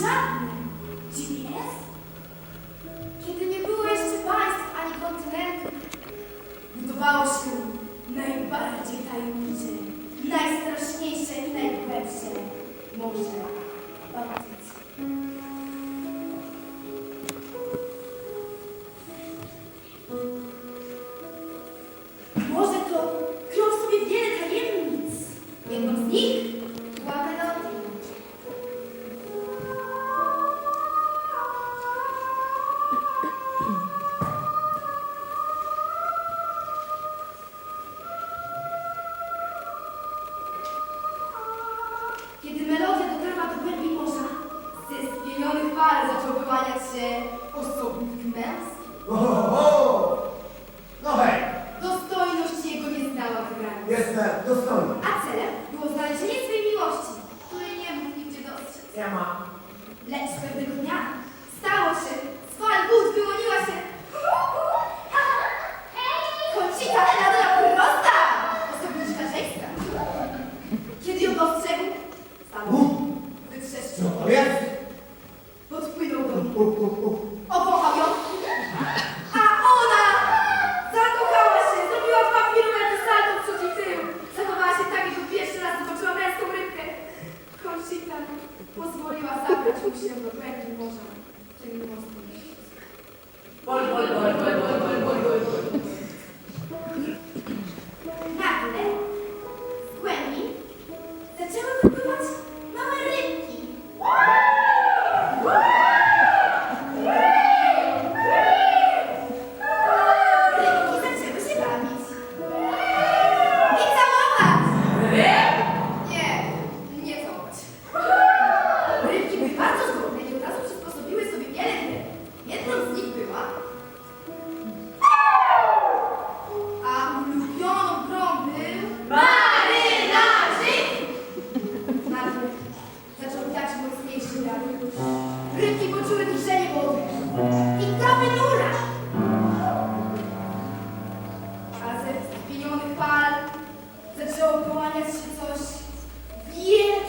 żadne. GPS? Kiedy nie było jeszcze państw ani kontynentu, budowało się najbardziej tajemnicze, najstraszniejsze i najgłębsze morze. zaczęło połaniać się coś wielkiego.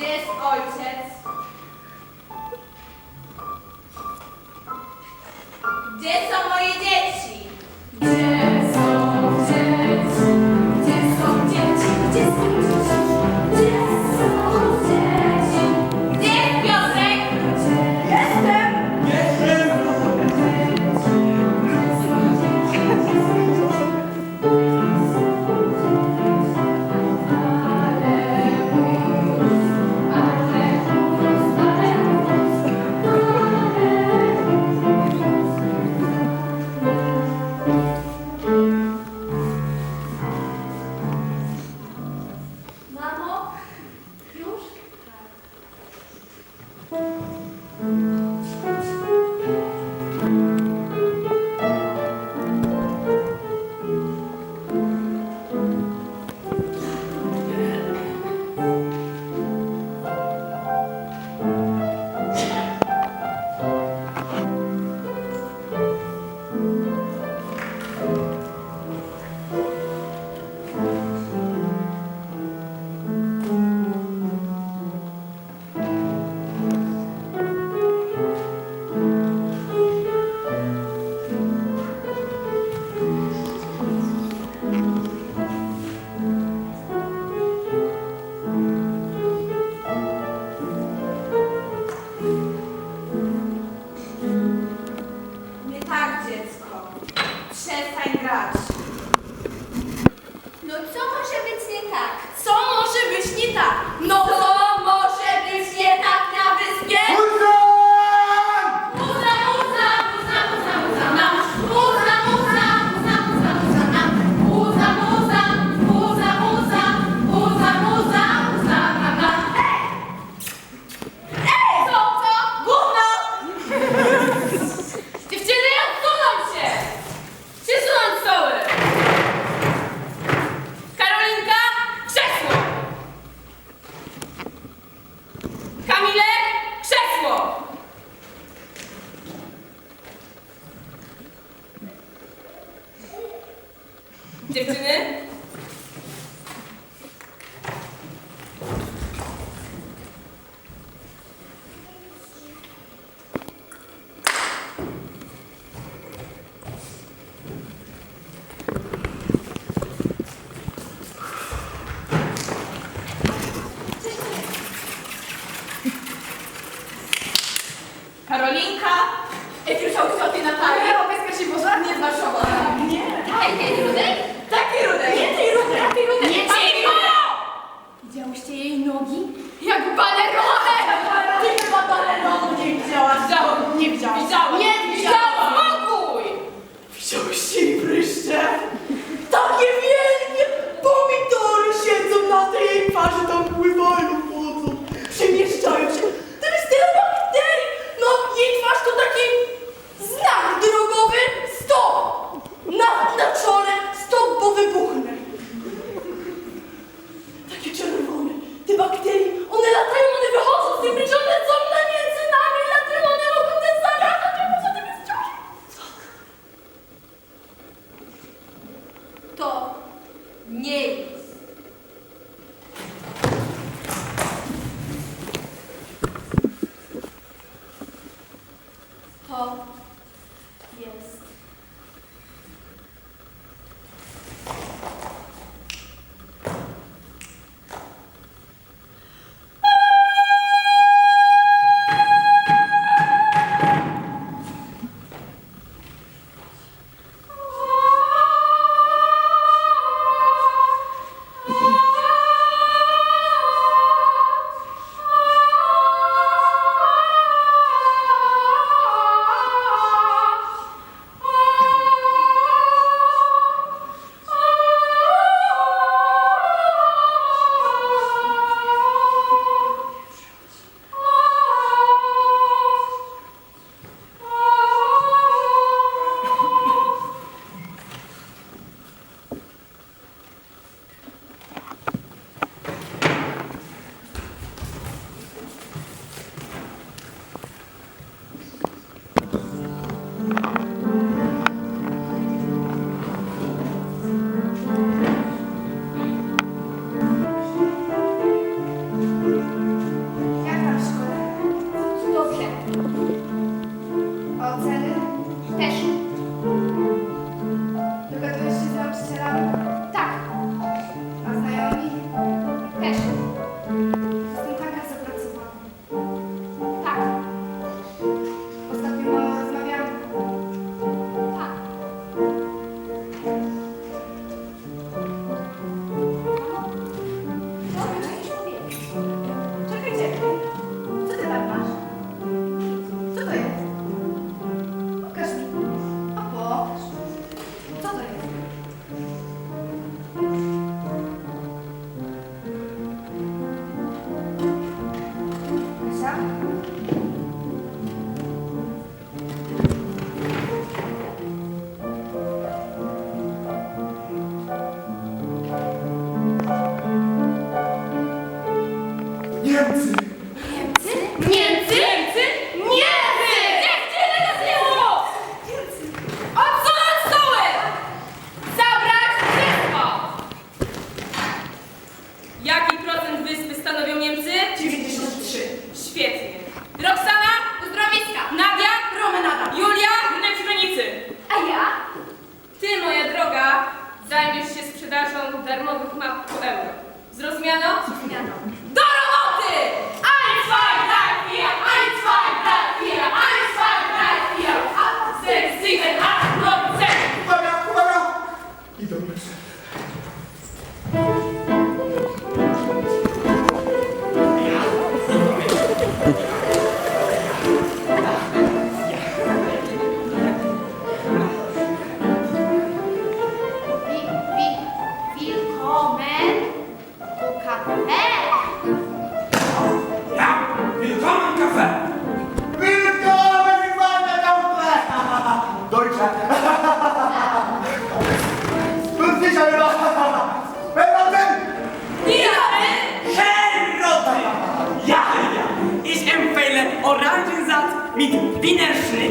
This jest ojciec? Gdzie Mm-hmm. ingratos. tipini zajmiesz się sprzedażą darmowych map po euro. Zrozumiano? Zrozumiano. Do roboty! Ein, zwei, drei, vier! Ein, zwei, drei, vier! Ein, zwei, drei, vier! Ab, sechs, sieben, acht! Winerzy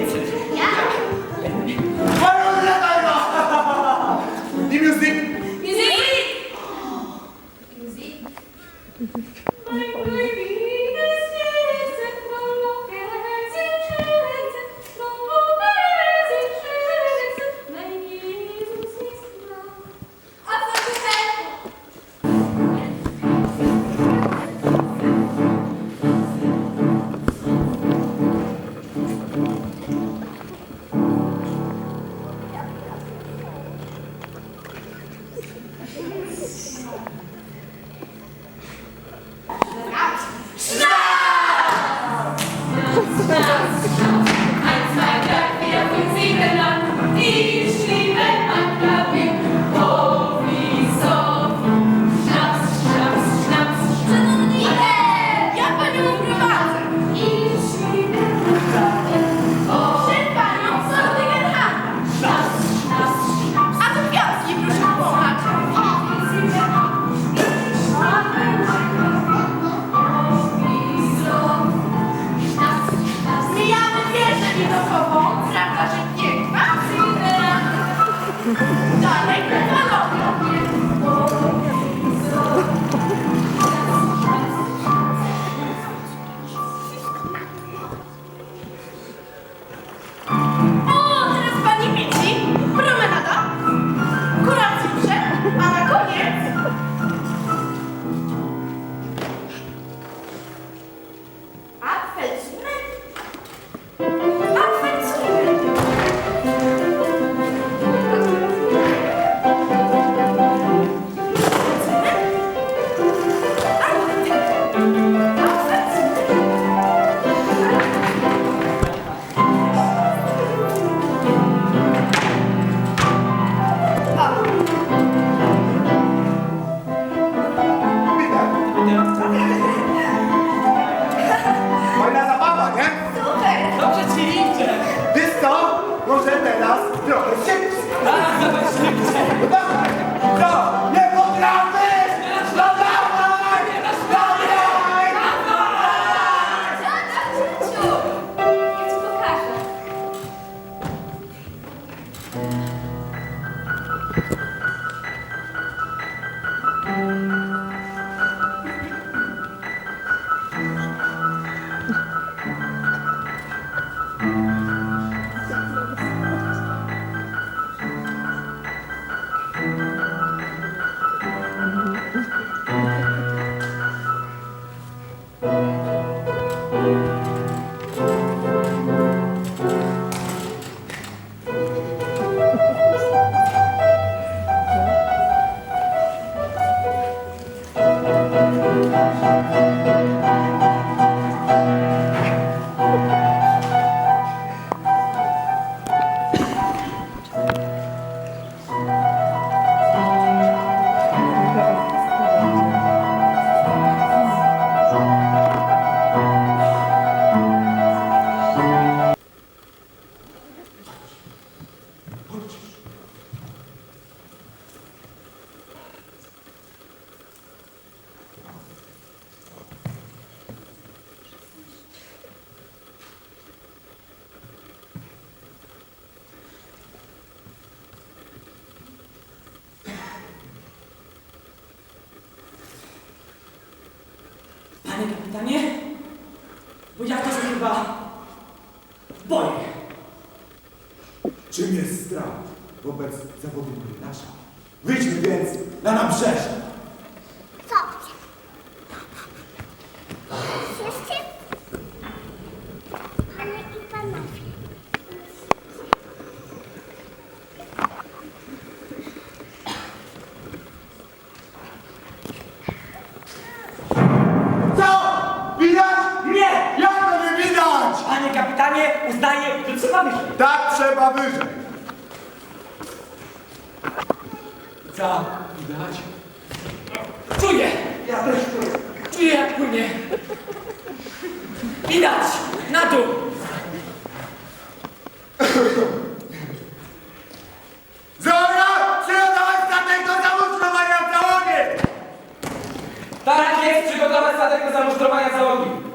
Jakie pytanie? Bo ja to się chyba boję. Czym jest strach wobec zawodu marynarza? Wyjdźmy więc na nabrzeże! trzeba wyżej. Za, widać. Czuję! Ja też czuję. Czuję jak płynie. Widać! Na dół! Zora! Przygotować statek do zamusztrowania załogi! Tak jest! Przygotować statek do zamusztrowania załogi!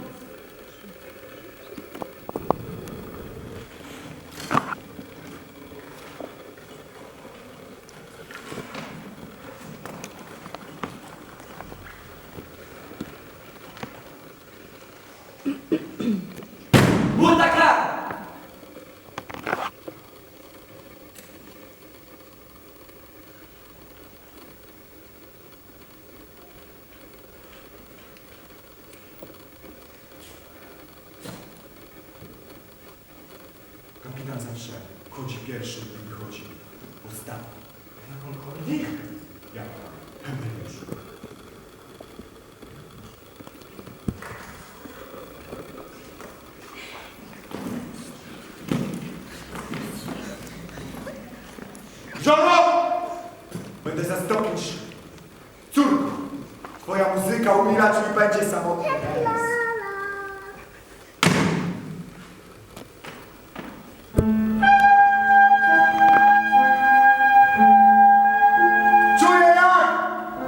Żono! Będę zastąpić córku. Twoja muzyka umilać mi będzie samotnie. Czuję jak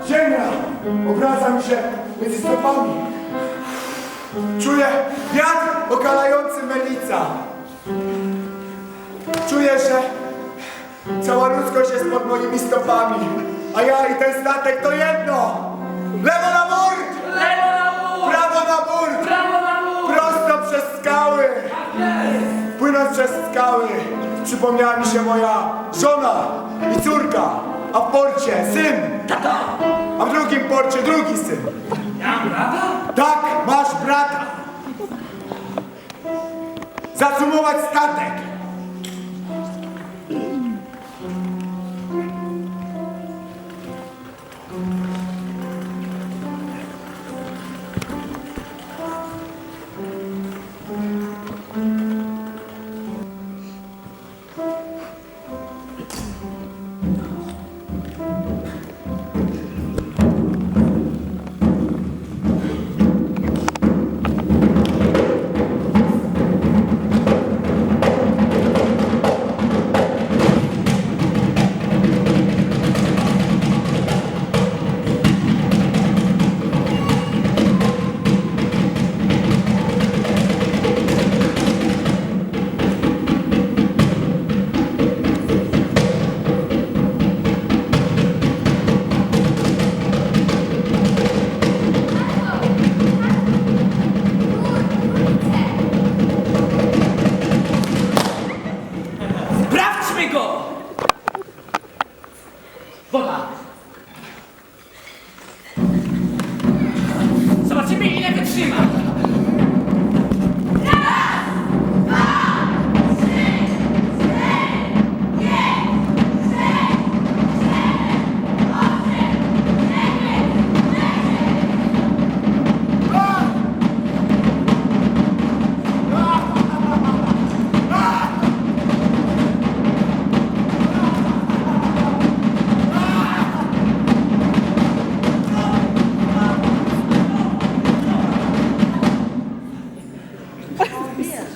ziemia obraca mi się między stopami. Czuję wiatr okalający melica. Czuję, że cała ludzkość jest pod moimi stopami. A ja i ten statek to jedno. Lewo na bord! Lewo na mur! Prawo na bord! Prawo na! Prosto przez skały! Jest! Płynąc przez skały, przypomniała mi się moja żona i córka, a w porcie syn, Tato! a w drugim porcie drugi syn. Ja brata? Tak, masz brata. Zacumować statek. Yeah.